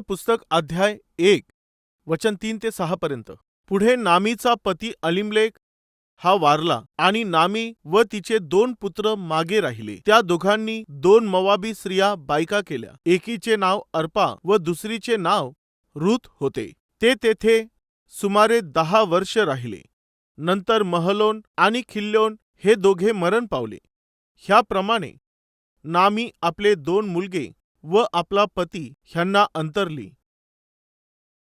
पुस्तक अध्याय एक वचन तीन ते सहा पर्यंत. पुढे नामीचा पती अलिमलेक हा वारला आणि नामी व तिचे दोन पुत्र मागे राहिले. त्या दोघांनी दोन मवाबी स्त्रिया बायका केल्या. एकीचे नाव अर्पा व दुसरीचे नाव रुथ होते. ते तेथे सुमारे दहा वर्ष राहिले. नंतर महलोन आणि खिल्लोन हे दोघे मरण पावले. ह्याप्रमाणे नामी आपले दोन मुलगे व आपला पती ह्यांना अंतरली.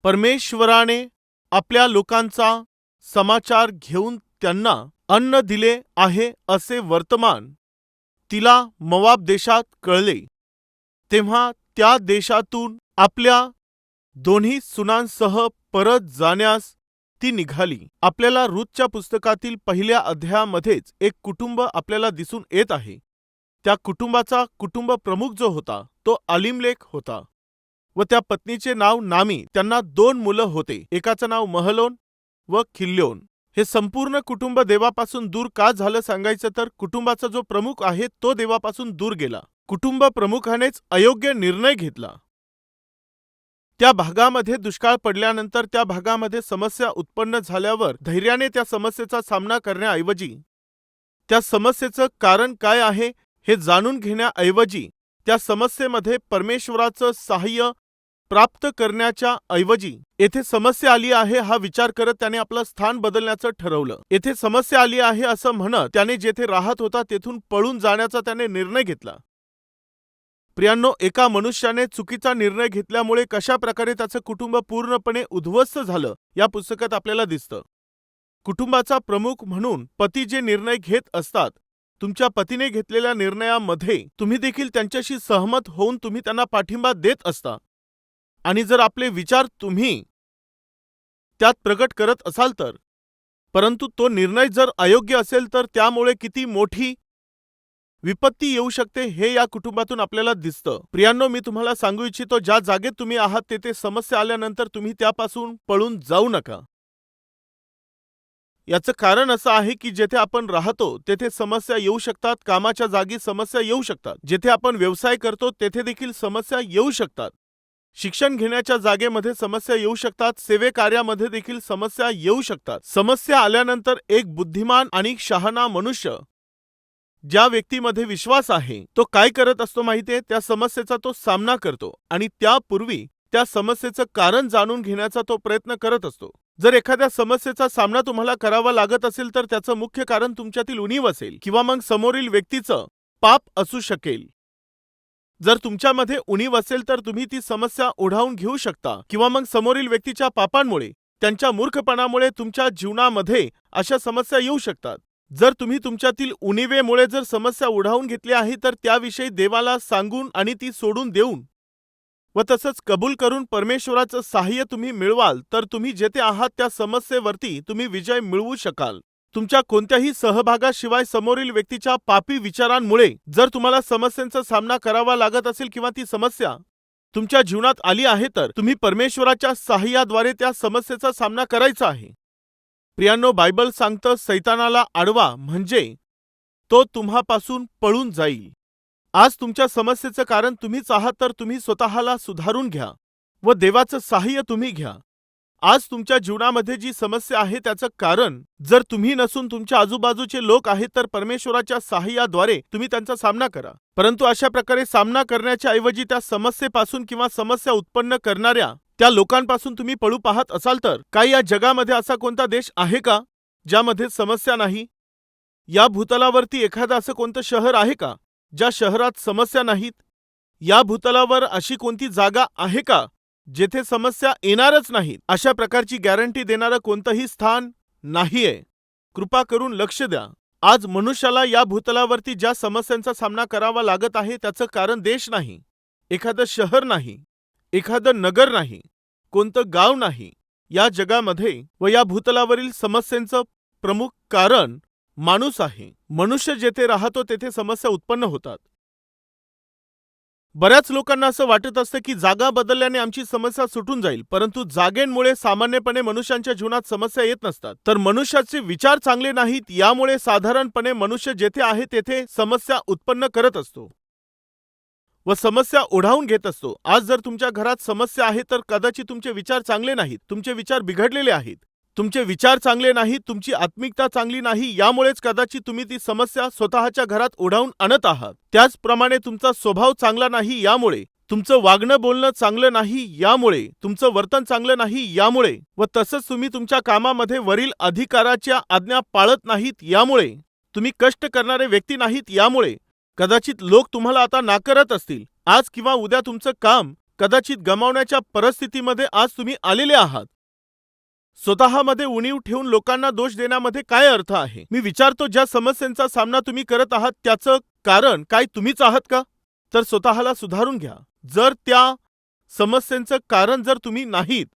परमेश्वराने आपल्या लोकांचा समाचार घेऊन त्यांना अन्न दिले आहे असे वर्तमान तिला मवाब देशात कळले. तेव्हा त्या देशातून आपल्या दोन्ही सुनांसह परत जाण्यास ती निघाली. आपल्याला रूतच्या पुस्तकातील पहिल्या अध्यायामध्येच एक कुटुंब आपल्याला दिसून येत आहे. त्या कुटुंबाचा कुटुंब प्रमुख जो होता तो अलिमलेख होता. व त्या पत्नीचे नाव नामी त्यांना दोन मुलं होते. एकाचं नाव महलोन व खिल्लोन. हे संपूर्ण कुटुंब देवापासून दूर का झालं सांगायचं तर कुटुंबाचा जो प्रमुख आहे तो देवापासून दूर गेला. कुटुंब प्रमुखानेच अयोग्य निर्णय घेतला. त्या भागामध्ये दुष्काळ पडल्यानंतर त्या भागामध्ये समस्या उत्पन्न झाल्यावर धैर्याने त्या समस्येचा सामना करण्याऐवजी त्या समस्येचं कारण काय आहे हे जाणून घेण्याऐवजी त्या समस्येमध्ये परमेश्वराचं सहाय्य प्राप्त करण्याच्या ऐवजी येथे समस्या आली आहे हा विचार करत त्याने आपलं स्थान बदलण्याचं ठरवलं. येथे समस्या आली आहे असं म्हणत त्याने जेथे राहत होता तेथून पळून जाण्याचा त्याने निर्णय घेतला. प्रियांनो एका मनुष्याने चुकीचा निर्णय घेतल्यामुळे कशा प्रकारे त्याचं कुटुंब पूर्णपणे उद्ध्वस्त झालं या पुस्तकात आपल्याला दिसतं. कुटुंबाचा प्रमुख म्हणून पती जे निर्णय घेत असतात तुमच्या पतीने घेतलेल्या निर्णयामध्ये तुम्ही देखील त्यांच्याशी सहमत होऊन तुम्ही त्यांना पाठिंबा देत असता. आणि जर आपले विचार तुम्ही त्यात प्रकट करत असाल तर. परंतु तो निर्णय जर अयोग्य असेल तर त्यामुळे किती मोठी विपत्ती येऊ शकते हे या कुटुंबातून आपल्याला दिसतं. प्रियांनो मी तुम्हाला सांगू इच्छितो ज्या जागेत तुम्ही आहात तेथे समस्या आल्यानंतर तुम्ही त्यापासून पळून जाऊ नका. याचं कारण असं आहे की जेथे आपण राहतो तेथे समस्या येऊ शकतात कामाच्या जागी समस्या येऊ शकतात. जेथे आपण व्यवसाय करतो तेथे देखील समस्या येऊ शकतात. शिक्षण घेण्याच्या जागेमध्ये समस्या येऊ शकतात सेवे कार्यामध्ये देखील समस्या येऊ शकतात. समस्या आल्यानंतर एक बुद्धिमान आणि शहाणा मनुष्य ज्या व्यक्तीमध्ये विश्वास आहे तो काय करत असतो माहितीये? त्या समस्येचा तो सामना करतो आणि त्यापूर्वी त्या समस्येचं कारण जाणून घेण्याचा तो प्रयत्न करत असतो. जर एखाद्या समस्येचा सामना तुम्हाला करावा लागत असेल तर त्याचं मुख्य कारण तुमच्यातील उणीव असेल किंवा मग समोरील व्यक्तीचं पाप असू शकेल. जर तुमच्यामध्ये उणीव असेल तर तुम्ही ती समस्या ओढावून घेऊ शकता किंवा मग समोरील व्यक्तीच्या पापांमुळे त्यांच्या मूर्खपणामुळे तुमच्या जीवनामध्ये अशा समस्या येऊ शकतात. जर तुम्ही तुमच्यातील उणीवेमुळे जर समस्या ओढावून घेतली आहे तर त्याविषयी देवाला सांगून आणि ती सोडून देऊन व तसंच कबूल करून परमेश्वराचं सहाय्य तुम्ही मिळवाल तर तुम्ही जेथे आहात त्या समस्येवरती तुम्ही विजय मिळवू शकाल. तुमच्या कोणत्याही सहभागाशिवाय समोरील व्यक्तीच्या पापी विचारांमुळे जर तुम्हाला समस्यांचा सामना करावा लागत असेल किंवा ती समस्या तुमच्या जीवनात आली आहे तर तुम्ही परमेश्वराच्या सहाय्याद्वारे त्या समस्येचा सामना करायचा आहे. प्रियांनो बायबल सांगतं सैतानाला आडवा म्हणजे तो तुम्हापासून पळून जाईल. आज तुमच्या समस्येचं कारण तुम्हीच आहात तर तुम्ही स्वतःला सुधारून घ्या व देवाचं सहाय्य तुम्ही घ्या. आज तुमच्या जीवनामध्ये जी समस्या आहे त्याचं कारण जर तुम्ही नसून तुमच्या आजूबाजूचे लोक आहेत तर परमेश्वराच्या सहाय्याद्वारे तुम्ही त्यांचा सामना करा. परंतु अशा प्रकारे सामना करण्याच्या ऐवजी त्या समस्येपासून किंवा समस्या उत्पन्न करणाऱ्या त्या लोकांपासून तुम्ही पळू पाहत असाल तर काय या जगामध्ये असा कोणता देश आहे का ज्यामध्ये समस्या नाही? या भूतलावरती एखादं असं कोणतं शहर आहे का? ज्या शहरात समस्या नाहीत या भूतलावर अशी कोणती जागा आहे का जेथे समस्या येणारच नाहीत? अशा प्रकारची गॅरंटी देणारं कोणतंही स्थान नाहीये. कृपा करून लक्ष द्या. आज मनुष्याला या भूतलावरती ज्या समस्यांचा सामना करावा लागत आहे त्याचं कारण देश नाही. एखादं शहर नाही. एखादं नगर नाही. कोणतं गाव नाही. या जगामध्ये व या भूतलावरील समस्येंचं प्रमुख कारण माणूस आहे. मनुष्य जेथे राहतो तेथे समस्या उत्पन्न होतात. बऱ्याच लोकांना असं वाटत असतं की जागा बदलल्याने आमची समस्या सुटून जाईल परंतु जागेंमुळे सामान्यपणे मनुष्यांच्या जीवनात समस्या येत नसतात. तर मनुष्याचे विचार चांगले नाहीत यामुळे साधारणपणे मनुष्य जेथे आहे तेथे समस्या उत्पन्न करत असतो. व समस्या ओढावून घेत असतो. आज जर तुमच्या घरात समस्या आहे तर कदाचित तुमचे विचार चांगले नाहीत. तुमचे विचार बिघडलेले आहेत. तुमचे विचार चांगले नाहीत तुमची आत्मिकता चांगली नाही यामुळेच कदाचित तुम्ही ती समस्या स्वतःच्या घरात ओढावून आणत आहात. त्याचप्रमाणे तुमचा स्वभाव चांगला नाही यामुळे तुमचं वागणं बोलणं चांगलं नाही यामुळे तुमचं वर्तन चांगलं नाही यामुळे व तसंच तुम्ही तुमच्या कामामध्ये वरील अधिकाराच्या आज्ञा पाळत नाहीत यामुळे तुम्ही कष्ट करणारे व्यक्ती नाहीत यामुळे कदाचित लोक तुम्हाला आता नाकारत असतील. आज किंवा उद्या तुमचं काम कदाचित गमावण्याच्या परिस्थितीमध्ये आज तुम्ही आलेले आहात. स्वतःमध्ये उणीव ठेवून लोकांना दोष देण्यामध्ये काय अर्थ आहे? मी विचारतो ज्या समस्यांचा सामना तुम्ही करत आहात त्याचं कारण काय तुम्हीच आहात का? तर स्वतःला सुधारून घ्या. जर त्या समस्यांचं कारण जर तुम्ही नाहीत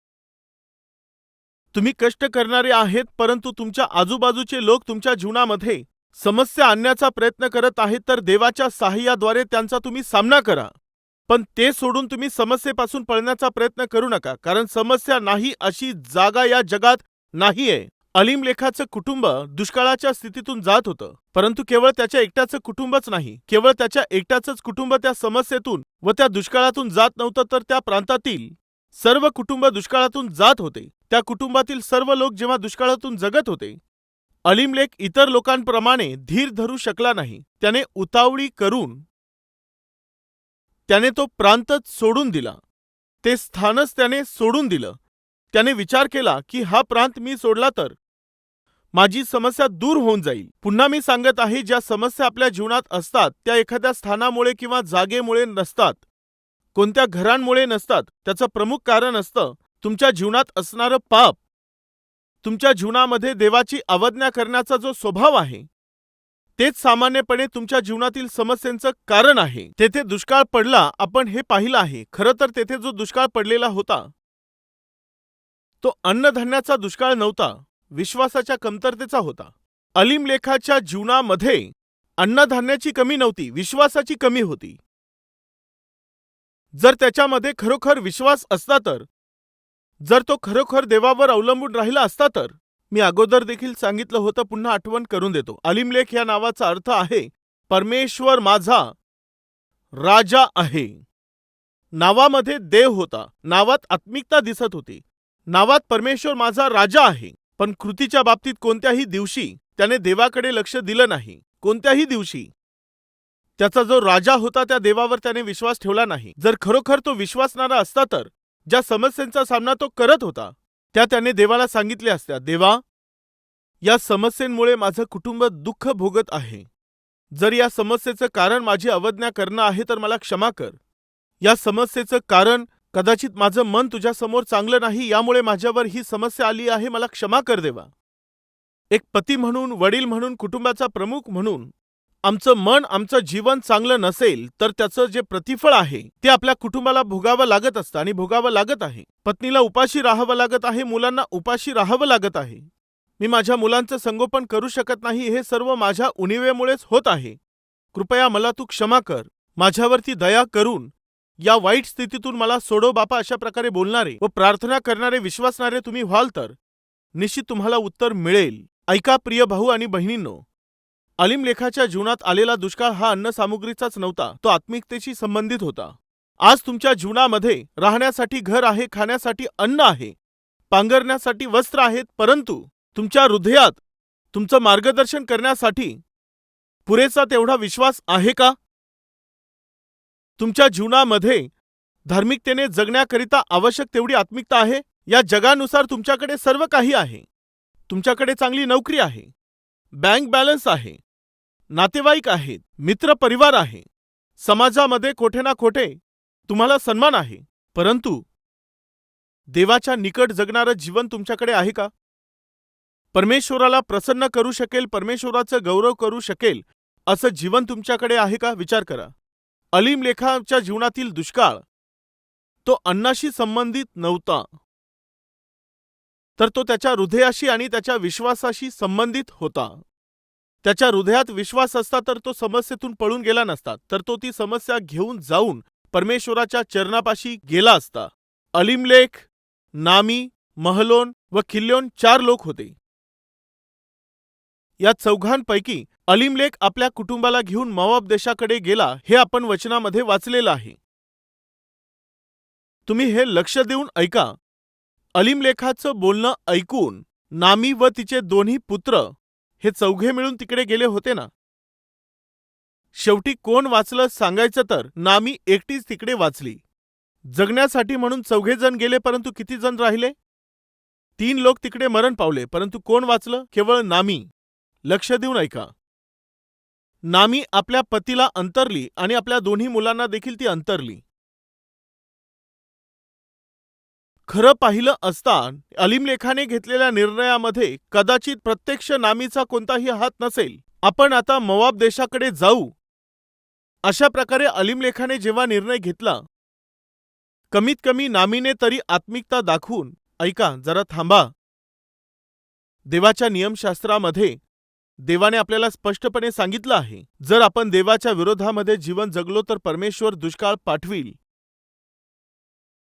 तुम्ही कष्ट करणारे आहेत परंतु तुमच्या आजूबाजूचे लोक तुमच्या जीवनामध्ये समस्या आणण्याचा प्रयत्न करत आहेत तर देवाच्या सहाय्याद्वारे त्यांचा तुम्ही सामना करा. पण ते सोडून तुम्ही समस्येपासून पळण्याचा प्रयत्न करू नका कारण समस्या नाही अशी जागा या जगात नाहीये. अलीम लेखाचं कुटुंब दुष्काळाच्या स्थितीतून जात होतं परंतु केवळ त्याच्या एकट्याचं कुटुंबच नाही केवळ त्याच्या एकट्याचंच कुटुंब त्या समस्येतून व त्या दुष्काळातून जात नव्हतं तर त्या प्रांतातील सर्व कुटुंब दुष्काळातून जात होते. त्या कुटुंबातील सर्व लोक जेव्हा दुष्काळातून जगत होते अलीम लेख इतर लोकांप्रमाणे धीर धरू शकला नाही. त्याने उतावळी करून त्याने तो प्रांतच सोडून दिला. ते स्थानच त्याने सोडून दिलं. त्याने विचार केला की हा प्रांत मी सोडला तर? माझी समस्या दूर होऊन जाईल. पुन्हा मी सांगत आहे ज्या समस्या आपल्या जीवनात असतात त्या एखाद्या स्थानामुळे किंवा जागेमुळे नसतात. कोणत्या घरांमुळे नसतात. त्याचं प्रमुख कारण असतं तुमच्या जीवनात असणारं पाप. तुमच्या जीवनामध्ये देवाची अवज्ञा करण्याचा जो स्वभाव आहे तेच सामान्यपणे तुमच्या जीवनातील समस्यांचं कारण आहे. तेथे दुष्काळ पडला आपण हे पाहिलं आहे. खरं तर तेथे जो दुष्काळ पडलेला होता तो अन्नधान्याचा दुष्काळ नव्हता विश्वासाच्या कमतरतेचा होता. अलिमलेखाच्या जीवनामध्ये अन्नधान्याची कमी नव्हती विश्वासाची कमी होती. जर त्याच्यामध्ये खरोखर विश्वास असता तर जर तो खरोखर देवावर अवलंबून राहिला असता तर मी अगोदर देखील सांगितलं होतं पुन्हा आठवण करून देतो. अलिमलेख या नावाचा अर्थ आहे परमेश्वर माझा राजा आहे. नावामध्ये देव होता. नावात आत्मिकता दिसत होती. नावात परमेश्वर माझा राजा आहे. पण कृतीच्या बाबतीत कोणत्याही दिवशी त्याने देवाकडे लक्ष दिलं नाही. कोणत्याही दिवशी. त्याचा जो राजा होता त्या देवावर त्याने विश्वास ठेवला नाही. जर खरोखर तो विश्वासणारा असता तर ज्या समस्यांचा सामना तो करत होता त्या त्याने देवाला सांगितल्या असत्या देवा या समस्येमुळे माझं कुटुंब दुःख भोगत आहे. जर या समस्येचं कारण माझी अवज्ञा करणं आहे तर मला क्षमा कर. या समस्येचं कारण कदाचित माझं मन तुझ्यासमोर चांगलं नाही यामुळे माझ्यावर ही समस्या आली आहे मला क्षमा कर देवा. एक पती म्हणून वडील म्हणून कुटुंबाचा प्रमुख म्हणून आमचं मन आमचं जीवन चांगलं नसेल तर त्याचं जे प्रतिफळ आहे ते आपल्या कुटुंबाला भोगावं लागत असतं आणि भोगावं लागत आहे. पत्नीला उपाशी राहावं लागत आहे मुलांना उपाशी राहावं लागत आहे. मी माझ्या मुलांचं संगोपन करू शकत नाही हे सर्व माझ्या उणिवेमुळेच होत आहे. कृपया मला तू क्षमा कर माझ्यावरती दया करून या वाईट स्थितीतून मला सोडो बापा अशा प्रकारे बोलणारे व प्रार्थना करणारे विश्वासणारे तुम्ही व्हाल तर निश्चित तुम्हाला उत्तर मिळेल. ऐका प्रिय भाऊ आणि बहिणींनो अलीम लेखाच्या जीवनात आलेला दुष्काळ हा अन्न सामुग्रीचाच नव्हता तो आत्मिकतेशी संबंधित होता. आज तुमच्या जीवनामध्ये राहण्यासाठी घर आहे खाण्यासाठी अन्न आहे पांघरण्यासाठी वस्त्र आहेत परंतु तुमच्या हृदयात तुमचं मार्गदर्शन करण्यासाठी पुरेसा तेवढा विश्वास आहे का? तुमच्या जीवनामध्ये धार्मिकतेने जगण्याकरिता आवश्यक तेवढी आत्मिकता आहे? या जगानुसार तुमच्याकडे सर्व काही आहे. तुमच्याकडे चांगली नोकरी आहे. बँक बॅलन्स आहे. नातेवाईक आहेत मित्र परिवार आहे. समाजामध्ये कोठे ना कोठे तुम्हाला सन्मान आहे. परंतु देवाच्या निकट जगणारं जीवन तुमच्याकडे आहे का? परमेश्वराला प्रसन्न करू शकेल परमेश्वराचं गौरव करू शकेल असं जीवन तुमच्याकडे आहे का? विचार करा. अलीम लेखाच्या जीवनातील दुष्काळ तो अन्नाशी संबंधित नव्हता. तर तो त्याच्या हृदयाशी आणि त्याच्या विश्वासाशी संबंधित होता. त्याच्या हृदयात विश्वास असता तर तो समस्येतून पळून गेला नसता तर तो ती समस्या घेऊन जाऊन परमेश्वराच्या चरणापाशी गेला असता. अलिमलेख नामी महलोन व किल्लोन चार लोक होते. या चौघांपैकी अलिमलेख आपल्या कुटुंबाला घेऊन मवाब देशाकडे गेला हे आपण वचनामध्ये वाचलेलं आहे. तुम्ही हे लक्ष देऊन ऐका. अलिमलेखाचं बोलणं ऐकून नामी व तिचे दोन्ही पुत्र हे चौघे मिळून तिकडे गेले होते ना? शेवटी कोण वाचलं सांगायचं तर नामी एकटीच तिकडे वाचली. जगण्यासाठी म्हणून चौघे जण गेले परंतु किती जण राहिले? तीन लोक तिकडे मरण पावले परंतु कोण वाचलं? केवळ नामी. लक्ष देऊन ऐका. नामी आपल्या पतीला अंतरली आणि आपल्या दोन्ही मुलांना देखील ती अंतरली. खरं पाहिलं असता अलिमलेखाने घेतलेल्या निर्णयामध्ये कदाचित प्रत्यक्ष नामीचा कोणताही हात नसेल. आपण आता मवाब देशाकडे जाऊ. अशा प्रकारे अलिमलेखाने जेव्हा निर्णय घेतला कमीत कमी नामीने तरी आत्मिकता दाखवून ऐका जरा थांबा. देवाच्या नियमशास्त्रामध्ये देवाने आपल्याला स्पष्टपणे सांगितलं आहे जर आपण देवाच्या विरोधामध्ये जीवन जगलो तर परमेश्वर दुष्काळ पाठवील.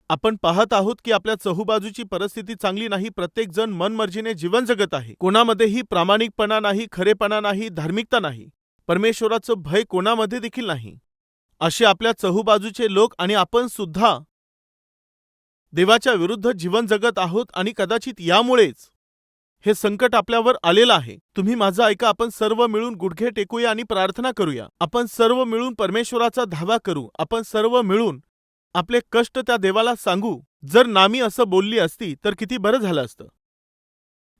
आपण पाहत आहोत की आपल्या चहूबाजूची परिस्थिती चांगली नाही प्रत्येक जण मनमर्जीने जीवन जगत आहे. कोणामध्येही प्रामाणिकपणा नाही खरेपणा नाही धार्मिकता नाही. परमेश्वराचं भय कोणामध्ये देखील नाही. असे आपल्या चहूबाजूचे लोक आणि आपण सुद्धा देवाच्या विरुद्ध जीवन जगत आहोत आणि कदाचित यामुळेच हे संकट आपल्यावर आलेलं आहे. तुम्ही माझं ऐका आपण सर्व मिळून गुडघे टेकूया आणि प्रार्थना करूया. आपण सर्व मिळून परमेश्वराचा धावा करू. आपण सर्व मिळून आपले कष्ट त्या देवाला सांगू. जर नामी असं बोलली असती तर किती बरं झालं असतं.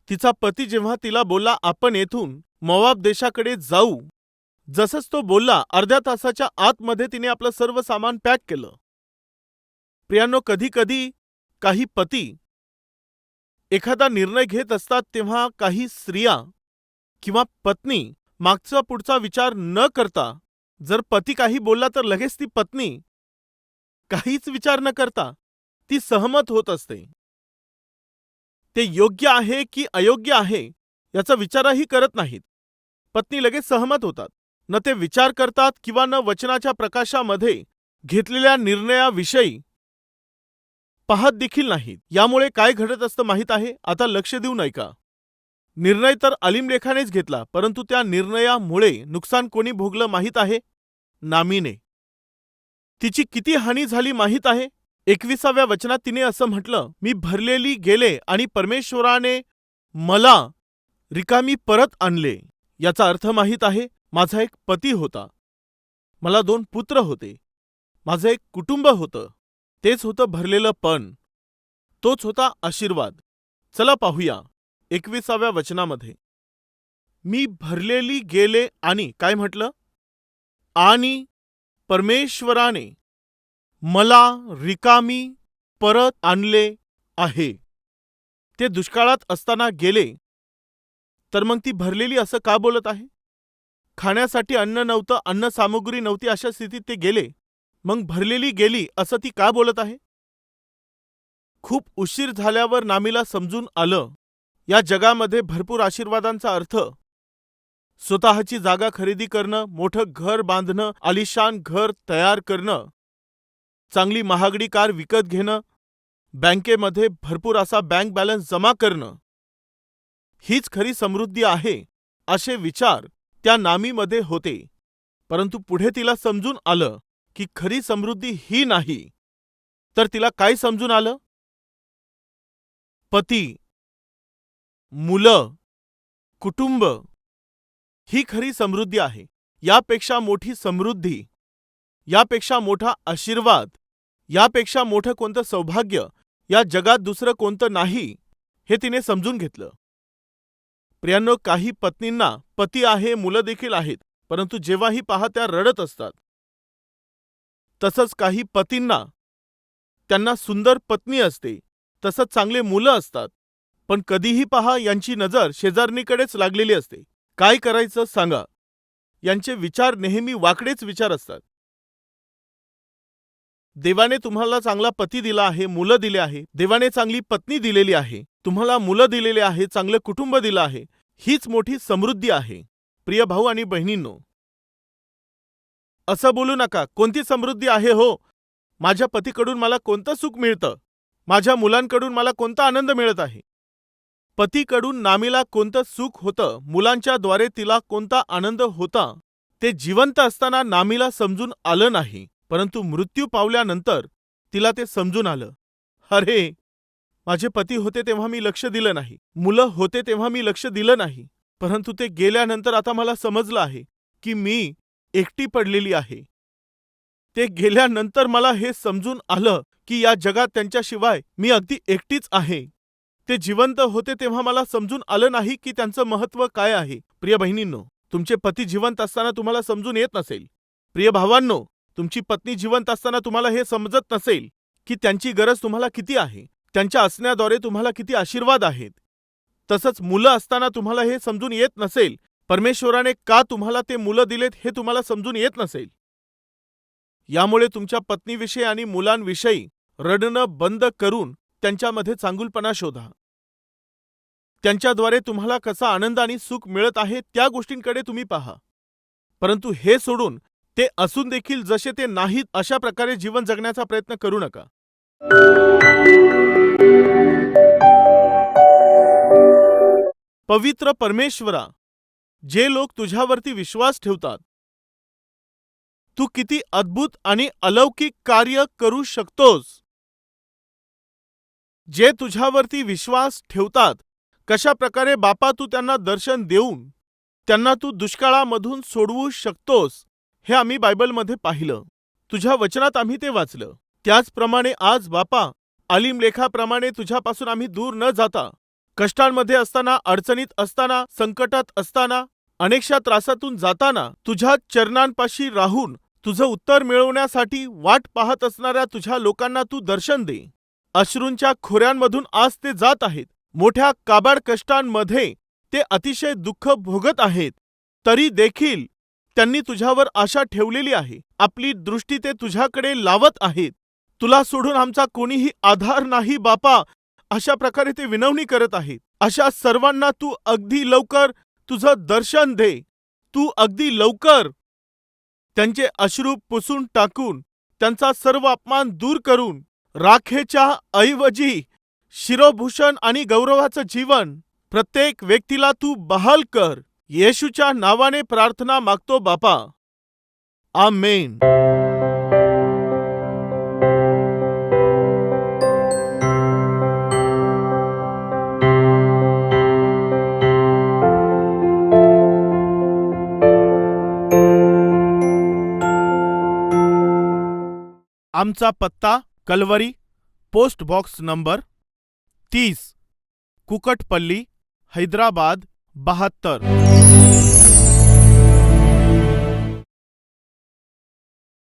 तिचा पती जेव्हा तिला बोलला आपण येथून मवाब देशाकडे जाऊ. जसंच तो बोलला अर्ध्या तासाच्या आतमध्ये तिने आपलं सर्व सामान पॅक केलं. प्रियांनो कधी कधी काही पती एखादा निर्णय घेत असतात तेव्हा काही स्त्रिया किंवा पत्नी मागचा पुढचा विचार न करता जर पती काही बोलला तर लगेच ती पत्नी काहीच विचार न करता ती सहमत होत असते. ते योग्य आहे की अयोग्य आहे याचा विचारही करत नाहीत. पत्नी लगेच सहमत होतात. न ते विचार करतात किंवा न वचनाच्या प्रकाशामध्ये घेतलेल्या निर्णयाविषयी पाहत देखील नाहीत. यामुळे काय घडत असतं माहीत आहे? आता लक्ष देऊन ऐका. निर्णय तर अलिमलेखानेच घेतला परंतु त्या निर्णयामुळे नुकसान कोणी भोगलं माहीत आहे? नामीने. तिची किती हानी झाली माहीत आहे? एकविसाव्या वचनात तिने असं म्हटलं मी भरलेली गेले आणि परमेश्वराने मला रिकामी परत आणले. याचा अर्थ माहीत आहे माझा एक पती होता. मला दोन पुत्र होते. माझं एक कुटुंब होतं. तेच होतं भरलेलं पण. तोच होता आशीर्वाद. चला पाहूया एकविसाव्या वचनामध्ये. मी भरलेली गेले आणि काय म्हटलं? आणि परमेश्वराने मला रिकामी परत आणले आहे. ते दुष्काळात असताना गेले तर मग ती भरलेली असं का बोलत आहे? खाण्यासाठी अन्न नव्हतं अन्न सामुग्री नव्हती अशा स्थितीत ते गेले मग भरलेली गेली असं ती का बोलत आहे? खूप उशीर झाल्यावर नामीला समजून आलं. या जगामध्ये भरपूर आशीर्वादांचा अर्थ स्वतःची जागा खरेदी करणं मोठं घर बांधणं आलिशान घर तयार करणं चांगली महागडी कार विकत घेणं बँकेमध्ये भरपूर असा बँक बॅलन्स जमा करणं हीच खरी समृद्धी आहे असे विचार त्या नामीमध्ये होते. परंतु पुढे तिला समजून आलं की खरी समृद्धी ही नाही. तर तिला काय समजून आलं? पती मुलं कुटुंब ही खरी समृद्धी आहे. यापेक्षा मोठी समृद्धी यापेक्षा मोठा आशीर्वाद यापेक्षा मोठं कोणतं सौभाग्य या जगात दुसरं कोणतं नाही हे तिने समजून घेतलं. प्रियांनो काही पत्नींना पती आहे मुलं देखील आहेत परंतु जेव्हाही पहा त्या रडत असतात. तसंच काही पतींना त्यांना सुंदर पत्नी असते तसंच चांगले मुलं असतात पण कधीही पहा यांची नजर शेजारणीकडेच लागलेली असते. काय करायचं सांगा. यांचे विचार नेहमी वाकडेच विचार असतात. देवाने तुम्हाला चांगला पती दिला आहे मुलं दिले आहे देवाने चांगली पत्नी दिलेली आहे तुम्हाला मुलं दिलेले आहे चांगलं कुटुंब दिलं आहे हीच मोठी समृद्धी आहे. प्रिय भाऊ आणि बहिणींनो असं बोलू नका कोणती समृद्धी आहे हो? माझ्या पतीकडून मला कोणतं सुख मिळतं? माझ्या मुलांकडून मला कोणता आनंद मिळत आहे? पतीकडून नामीला कोणतं सुख होतं मुलांच्याद्वारे तिला कोणता आनंद होता ते जिवंत असताना नामीला समजून आलं नाही परंतु मृत्यू पावल्यानंतर तिला ते समजून आलं. अरे माझे पती होते तेव्हा मी लक्ष दिलं नाही मुलं होते तेव्हा मी लक्ष दिलं नाही परंतु ते गेल्यानंतर आता मला समजलं आहे की मी एकटी पडलेली आहे. ते गेल्यानंतर मला हे समजून आलं की या जगात त्यांच्याशिवाय मी अगदी एकटीच आहे. ते जिवंत होते तेव्हा मला समजून आलं नाही की त्यांचं महत्त्व काय आहे. प्रिय बहिणींनो तुमचे पती जिवंत असताना तुम्हाला समजून येत नसेल. प्रिय भावांनो तुमची पत्नी जिवंत असताना तुम्हाला हे समजत नसेल की त्यांची गरज तुम्हाला किती आहे. त्यांच्या असण्याद्वारे तुम्हाला किती आशीर्वाद आहेत. तसंच मुलं असताना तुम्हाला हे समजून येत नसेल परमेश्वराने का तुम्हाला ते मुलं दिलेत हे तुम्हाला समजून येत नसेल. यामुळे तुमच्या पत्नीविषयी आणि मुलांविषयी रडणं बंद करून त्यांच्यामध्ये चांगुलपणा शोधा. त्यांच्याद्वारे तुम्हाला कसा आनंद आणि सुख मिळत आहे त्या गोष्टींकडे तुम्ही पहा. परंतु हे सोडून ते असून देखील जसे ते नाहीत अशा प्रकारे जीवन जगण्याचा प्रयत्न करू नका. पवित्र परमेश्वरा जे लोक तुझ्यावरती विश्वास ठेवतात तू किती अद्भुत आणि अलौकिक कार्य करू शकतोस जे तुझ्यावरती विश्वास ठेवतात. कशा प्रकारे बापा तू त्यांना दर्शन देऊन त्यांना तू दुष्काळामधून सोडवू शकतोस हे आम्ही बायबलमध्ये पाहिलं. तुझ्या वचनात आम्ही ते वाचलं. त्याचप्रमाणे आज बापा आलिम लेखाप्रमाणे तुझ्यापासून आम्ही दूर न जाता कष्टांमध्ये असताना अडचणीत असताना संकटात असताना अनेकशा त्रासातून जाताना तुझ्या चरणांपाशी राहून तुझं उत्तर मिळवण्यासाठी वाट पाहत असणाऱ्या तुझ्या लोकांना तू दर्शन दे. अश्रूंच्या खोऱ्यांमधून आज ते जात आहेत. मोठ्या काबाड कष्टांमध्ये ते अतिशय दुःख भोगत आहेत. तरी देखील त्यांनी तुझ्यावर आशा ठेवलेली आहे. आपली दृष्टी ते तुझ्याकडे लावत आहेत. तुला सोडून आमचा कोणीही आधार नाही बापा अशा प्रकारे ते विनवणी करत आहेत. अशा सर्वांना तू अगदी लवकर तुझं दर्शन दे. तू अगदी लवकर त्यांचे अश्रू पुसून टाकून त्यांचा सर्व अपमान दूर करून राखेच्या ऐवजी शिरोभूषण आणि गौरवाचं जीवन प्रत्येक व्यक्तीला तू बहाल कर. येशूच्या नावाने प्रार्थना मागतो बापा. आमेन. आमचा पत्ता कलवरी पोस्ट बॉक्स नंबर तीस. कुकटपल्ली हैदराबाद बहात्तर.